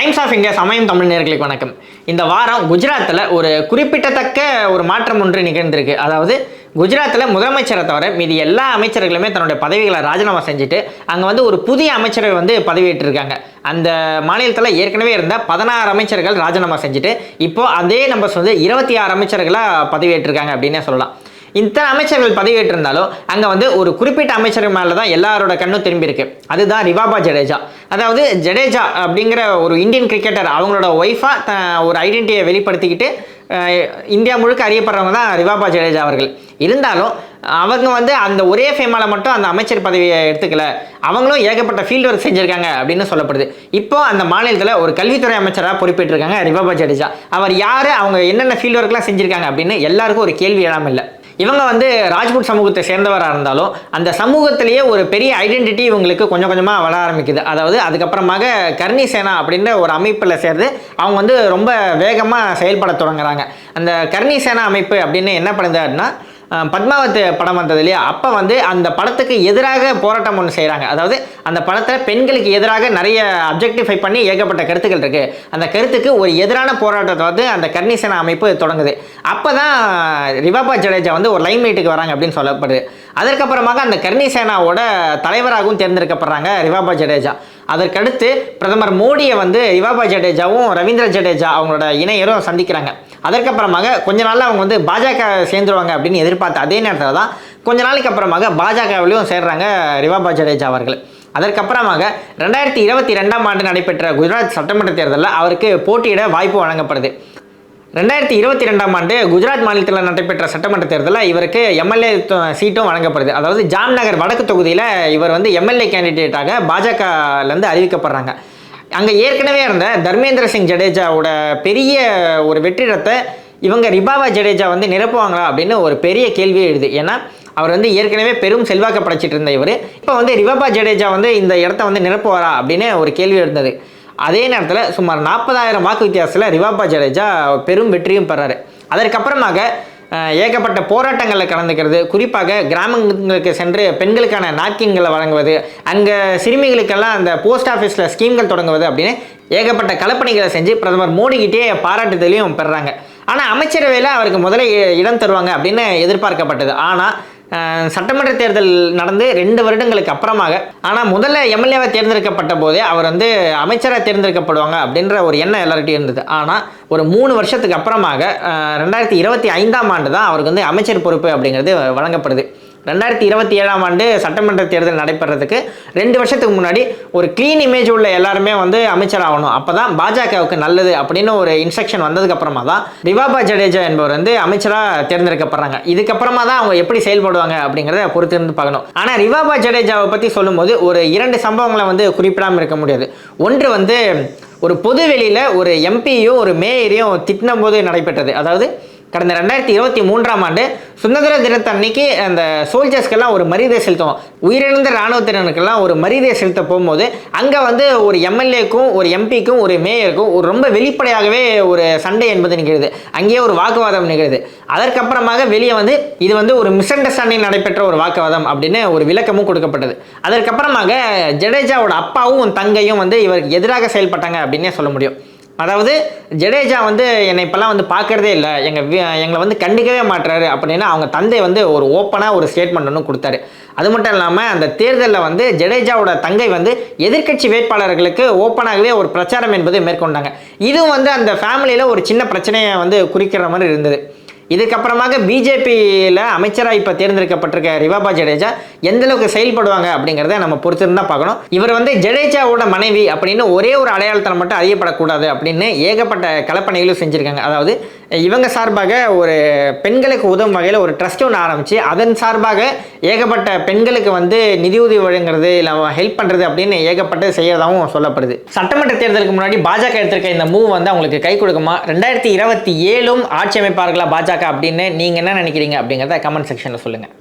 Times of India சமயம் தமிழ் நேர்களுக்கு வணக்கம். இந்த வாரம் குஜராத்தில் ஒரு குறிப்பிட்டத்தக்க ஒரு மாற்றம் ஒன்று நிகழ்ந்திருக்கு. அதாவது குஜராத்தில் முதலமைச்சரை தவிர மீதி எல்லா அமைச்சர்களுமே தன்னுடைய பதவிகளை ராஜினாமா செஞ்சுட்டு அங்கே வந்து ஒரு புதிய அமைச்சரை வந்து பதவியேற்றிருக்காங்க. அந்த மாநிலத்தில் ஏற்கனவே இருந்த பதினாறு அமைச்சர்கள் ராஜினாமா செஞ்சுட்டு இப்போ அதே நம்பர்ஸ் வந்து இருபத்தி ஆறு அமைச்சர்களாக பதவியேற்றிருக்காங்க அப்படின்னே சொல்லலாம். இத்தனை அமைச்சர்கள் பதவியேற்றிருந்தாலும் அங்கே வந்து ஒரு குறிப்பிட்ட அமைச்சர் மேலே தான் எல்லாரோட கண்ணும் திரும்பியிருக்கு. அதுதான் ரிவாபா ஜடேஜா. அதாவது ஜடேஜா அப்படிங்கிற ஒரு இந்தியன் கிரிக்கெட்டர் அவங்களோட ஒய்ஃபாக த ஒரு ஐடென்டிட்டியை வெளிப்படுத்திக்கிட்டு இந்தியா முழுக்க அறியப்படுறவங்க தான் ரிவாபா ஜடேஜா அவர்கள். இருந்தாலும் அவங்க வந்து அந்த ஒரே ஃபேமால மட்டும் அந்த அமைச்சர் பதவியை எடுத்துக்கல. அவங்களும் ஏகப்பட்ட ஃபீல்டு ஒர்க் செஞ்சுருக்காங்க அப்படின்னு சொல்லப்படுது. இப்போ அந்த மாநிலத்தில் ஒரு கல்வித்துறை அமைச்சராக பொறுப்பேற்றிருக்காங்க ரிவாபா ஜடேஜா. அவர் யார் அவங்க என்னென்ன ஃபீல்டு ஒர்க்லாம் செஞ்சுருக்காங்க அப்படின்னு எல்லாருக்கும் ஒரு கேள்வி எழாமல் இல்லை. இவங்க வந்து ராஜ்புட் சமூகத்தை சேர்ந்தவராக இருந்தாலும் அந்த சமூகத்திலேயே ஒரு பெரிய ஐடென்டிட்டி இவங்களுக்கு கொஞ்சம் கொஞ்சமாக வளர ஆரம்பிக்குது. அதாவது அதுக்கப்புறமாக கர்ணி சேனா அப்படின்ற ஒரு அமைப்பில் சேர்ந்து அவங்க வந்து ரொம்ப வேகமாக செயல்பட தொடங்குறாங்க. அந்த கர்ணி சேனா அமைப்பு அப்படின்னு என்ன பண்ணுது அப்படின்னா பத்மாவத் படம் வந்தது இல்லையா? அப்போ வந்து அந்த படத்துக்கு எதிராக போராட்டம் ஒன்று செய்கிறாங்க அதாவது அந்த படத்தில் பெண்களுக்கு எதிராக நிறைய அப்ஜெக்டிஃபை பண்ணி ஏகப்பட்ட கருத்துக்கள் இருக்குது அந்த கருத்துக்கு ஒரு எதிரான போராட்டத்தை வந்து அந்த கர்ணிசன அமைப்பு தொடங்குது. அப்போ தான் ரிவாபா ஜடேஜா வந்து ஒரு லைன் லைட்டுக்கு வராங்க அப்படின்னு சொல்லப்படுது. அதற்கப்புறமாக அந்த கர்ணிசேனாவோட தலைவராகவும் தேர்ந்தெடுக்கப்படுறாங்க ரிவாபா ஜடேஜா. அதற்கடுத்து பிரதமர் மோடியை வந்து ரிவாபா ஜடேஜாவும் ரவீந்திர ஜடேஜா அவங்களோட இணையரும் சந்திக்கிறாங்க. அதற்கப்புறமாக கொஞ்ச நாளில் அவங்க வந்து பாஜக சேர்ந்துருவாங்க அப்படின்னு எதிர்பார்த்த அதே நேரத்தில் தான் கொஞ்ச நாளைக்கு அப்புறமாக பாஜகவிலையும் சேர்றாங்க ரிவாபா ஜடேஜா அவர்கள். அதற்கப்புறமாக ரெண்டாயிரத்தி இருபத்தி ரெண்டாம் ஆண்டு நடைபெற்ற குஜராத் சட்டமன்ற தேர்தலில் அவருக்கு போட்டியிட வாய்ப்பு வழங்கப்படுது. ரெண்டாயிரத்தி இருபத்தி ரெண்டாம் ஆண்டு குஜராத் மாநிலத்தில் நடைபெற்ற சட்டமன்ற தேர்தலில் இவருக்கு எம்எல்ஏ சீட்டும் வழங்கப்படுது. அதாவது ஜாம்நகர் வடக்கு தொகுதியில் இவர் வந்து எம்எல்ஏ கேண்டிடேட்டாக பாஜகலேருந்து அறிவிக்கப்படுறாங்க. அங்கே ஏற்கனவே இருந்த தர்மேந்திர சிங் ஜடேஜாவோட பெரிய ஒரு வெற்றிடத்தை இவங்க ரிபாவா ஜடேஜா வந்து நிரப்புவாங்களா அப்படின்னு ஒரு பெரிய கேள்வியே எழுது. ஏன்னா அவர் வந்து ஏற்கனவே பெரும் செல்வாக்க படைச்சிட்டு இருந்த இவர். இப்போ வந்து ரிபாபா ஜடேஜா வந்து இந்த இடத்த வந்து நிரப்புவாரா அப்படின்னு ஒரு கேள்வி இருந்தது அதே நேரத்தில் சுமார் நாற்பதாயிரம் வாக்கு வித்தியாசத்தில் ரிவாபா ஜடேஜா பெரும் வெற்றியும் பெறாரு. அதற்கப்புறமாக ஏகப்பட்ட போராட்டங்களில் கலந்துக்கிறது குறிப்பாக கிராமங்களுக்கு சென்று பெண்களுக்கான நாப்கின்களை வழங்குவது அங்கே சிறுமிகளுக்கெல்லாம் அந்த போஸ்ட் ஆஃபீஸில் ஸ்கீம்கள் தொடங்குவது அப்படின்னு ஏகப்பட்ட கலப்பணிகளை செஞ்சு பிரதமர் மோடிக்கிட்டே பாராட்டுதலையும் பெறுறாங்க ஆனால் அமைச்சரவையில் அவருக்கு முதல்ல இடம் தருவாங்க அப்படின்னு எதிர்பார்க்கப்பட்டது. ஆனால் சட்டமன்ற தேர்தல் நடந்து ரெண்டு வருடங்களுக்கு அப்புறமாக. ஆனால் முதல்ல எம்எல்ஏவை தேர்ந்தெடுக்கப்பட்ட போதே அவர் வந்து அமைச்சராக தேர்ந்தெடுக்கப்படுவாங்க அப்படின்ற ஒரு எண்ணம் எல்லார்ட்டையும் இருந்தது. ஆனால் ஒரு மூணு வருஷத்துக்கு அப்புறமாக ரெண்டாயிரத்தி இருபத்தி ஐந்தாம் ஆண்டு தான் அவருக்கு வந்து அமைச்சர் பொறுப்பு அப்படிங்கிறது வழங்கப்படுது. ரெண்டாயிரத்தி இருபத்தி ஏழாம் ஆண்டு சட்டமன்ற தேர்தல் நடைபெறதுக்கு ரெண்டு வருஷத்துக்கு முன்னாடி ஒரு க்ளீன் இமேஜ் உள்ள எல்லாருமே வந்து அமைச்சர் ஆகணும் அப்போ தான் பாஜகவுக்கு நல்லது அப்படின்னு ஒரு இன்ஸ்ட்ரக்ஷன் வந்ததுக்கப்புறமா தான் ரிவாபா ஜடேஜா என்பவர் வந்து அமைச்சராக தேர்ந்தெடுக்கப்படுறாங்க. இதுக்கப்புறமா தான் அவங்க எப்படி செயல்படுவாங்க அப்படிங்கிறத பொறுத்து இருந்து பார்க்கணும். ஆனால் ரிவாபா ஜடேஜாவை பற்றி சொல்லும்போது ஒரு இரண்டு சம்பவங்களை வந்து குறிப்பிடாமல் இருக்க முடியாது. ஒன்று வந்து ஒரு பொது வெளியில் ஒரு எம்பியும் ஒரு மேயரையும் திட்டின போது நடைபெற்றது. அதாவது கடந்த ரெண்டாயிரத்தி இருபத்தி மூன்றாம் ஆண்டு சுதந்திர தினத்தன்னைக்கு அந்த சோல்ஜர்ஸ்க்கெல்லாம் ஒரு மரியாதை செலுத்துவோம். உயிரிழந்த இராணுவத்தினருக்கெல்லாம் ஒரு மரியாதை செலுத்த போகும்போது அங்கே வந்து ஒரு எம்எல்ஏக்கும் ஒரு எம்பிக்கும் ஒரு மேயருக்கும் ஒரு ரொம்ப வெளிப்படையாகவே ஒரு சண்டை என்பது நிகழுது. அங்கேயே ஒரு வாக்குவாதம் நிகழுது. அதற்கப்புறமாக வெளியே வந்து இது வந்து ஒரு மிஸ் அண்டர்ஸ்டாண்டிங் நடைபெற்ற ஒரு வாக்குவாதம் அப்படின்னு ஒரு விளக்கமும் கொடுக்கப்பட்டது. அதற்கப்புறமாக ஜடேஜாவோட அப்பாவும் தங்கையும் வந்து இவருக்கு எதிராக செயல்பட்டாங்க அப்படின்னே சொல்ல முடியும். அதாவது ஜடேஜா வந்து என்னை இப்போல்லாம் வந்து பார்க்கறதே இல்லை. எங்கள் எங்களை வந்து கண்டுக்கவே மாட்டுறாரு அப்படின்னு அவங்க தந்தை வந்து ஒரு ஓப்பனாக ஒரு ஸ்டேட்மெண்ட் ஒன்று கொடுத்தாரு. அது மட்டும் இல்லாமல் அந்த தேர்தலில் வந்து ஜடேஜாவோட தங்கை வந்து எதிர்க்கட்சி வேட்பாளர்களுக்கு ஓப்பனாகவே ஒரு பிரச்சாரம் என்பது மேற்கொண்டாங்க. இதுவும் வந்து அந்த ஃபேமிலியில் ஒரு சின்ன பிரச்சனையை வந்து குறிக்கிற மாதிரி இருந்தது. இதுக்கப்புறமாக பிஜேபியில் அமைச்சராக இப்போ தேர்ந்தெடுக்கப்பட்டிருக்க ரிவாபா ஜடேஜா எந்த அளவுக்கு செயல்படுவாங்க அப்படிங்கிறத நம்ம பொறுத்திருந்தா பார்க்கணும். இவர் வந்து ஜடேஜாவோட மனைவி அப்படின்னு ஒரே ஒரு அடையாளத்தில் மட்டும் அறியப்படக்கூடாது அப்படின்னு ஏகப்பட்ட கலப்பணிகளும் செஞ்சுருக்காங்க. அதாவது இவங்க சார்பாக ஒரு பெண்களுக்கு உதவும் வகையில் ஒரு ட்ரஸ்ட் ஒன்று ஆரம்பித்து அதன் சார்பாக ஏகப்பட்ட பெண்களுக்கு வந்து நிதியுதவி வழங்குறது இல்லை ஹெல்ப் பண்ணுறது அப்படின்னு ஏகப்பட்டது செய்யறதாகவும் சொல்லப்படுது. சட்டமன்ற தேர்தலுக்கு முன்னாடி பாஜக எடுத்திருக்க இந்த மூவ் வந்து அவங்களுக்கு கை கொடுக்குமா? ரெண்டாயிரத்தி இருபத்தி ஏழும் ஆட்சி அமைப்பார்களா பாஜக அப்படின்னு நீங்கள் என்ன நினைக்கிறீங்க அப்படிங்கிறத கமெண்ட் செக்ஷனில் சொல்லுங்கள்